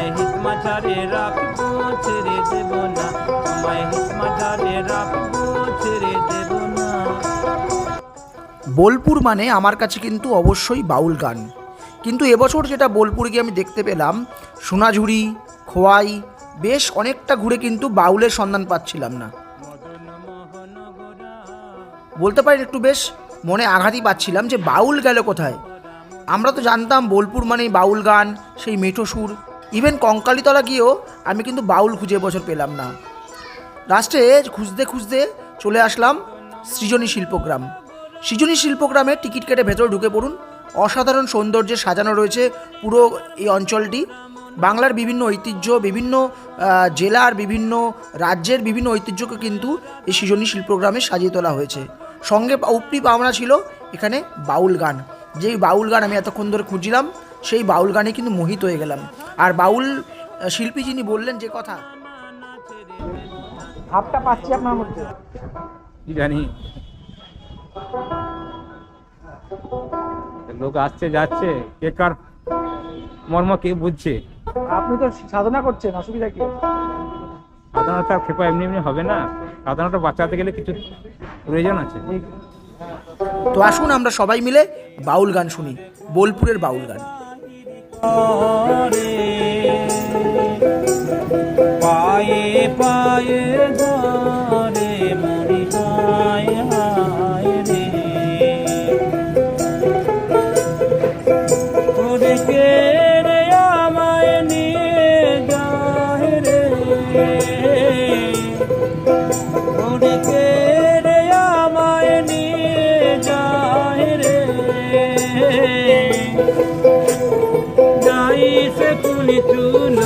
আমায় হিত মাঝারে রাখব, ছেড়ে দেব না। রাখব, ছেড়ে দেব না। বোলপুর মানে আমার কাছে কিন্তু অবশ্যই বাউল গান। কিন্তু এবছর যেটা বোলপুর গিয়ে আমি দেখতে পেলাম, সোনাঝুরি, খোয়াই, বেশ অনেকটা ঘুরে কিন্তু বাউলের সন্ধান পাচ্ছিলাম না। বলতে পারেন একটু বেশ মনে আঘাতই পাচ্ছিলাম যে বাউল গেল কোথায়। আমরা তো জানতাম বোলপুর মানেই বাউল গান, সেই মেঠো সুর। ইভেন কঙ্কালীতলা গিয়েও আমি কিন্তু বাউল খুঁজে বছর পেলাম না। লাস্টে খুঁজতে খুঁজতে চলে আসলাম সৃজনী শিল্পগ্রাম। সৃজনী শিল্পগ্রামে টিকিট কেটে ভেতরে ঢুকে পড়ুন। অসাধারণ সৌন্দর্যে সাজানো রয়েছে পুরো এই অঞ্চলটি। বাংলার বিভিন্ন ঐতিহ্য, বিভিন্ন জেলার বিভিন্ন, রাজ্যের বিভিন্ন ঐতিহ্যকে কিন্তু এই সৃজনী শিল্পগ্রামে সাজিয়ে তোলা হয়েছে। সঙ্গে উপরি পাওনা ছিল এখানে বাউল গান। যেই বাউল গান আমি এতক্ষণ ধরে খুঁজছিলাম সেই বাউল গানে কিন্তু মোহিত হয়ে গেলাম। আর বাউল শিল্পী যিনি বললেন যে কথা। ভাবটা পাচ্ছি আপনার মধ্যে। কি জানি। লোক আসছে যাচ্ছে কে কার মর্ম কে বুঝছে। আপনি তো সাধনা করছেন অসুবিধা কি? সাধারণত খেপা এমনি এমনি হবে না। সাধারণত বাঁচাতে গেলে কিছু প্রয়োজন আছে। তো আসুন আমরা সবাই মিলে বাউল গান শুনি বোলপুরের বাউল গান। পায়ে পায়ে ধরে মরি হায় হায় রে। ওরে se tourner tout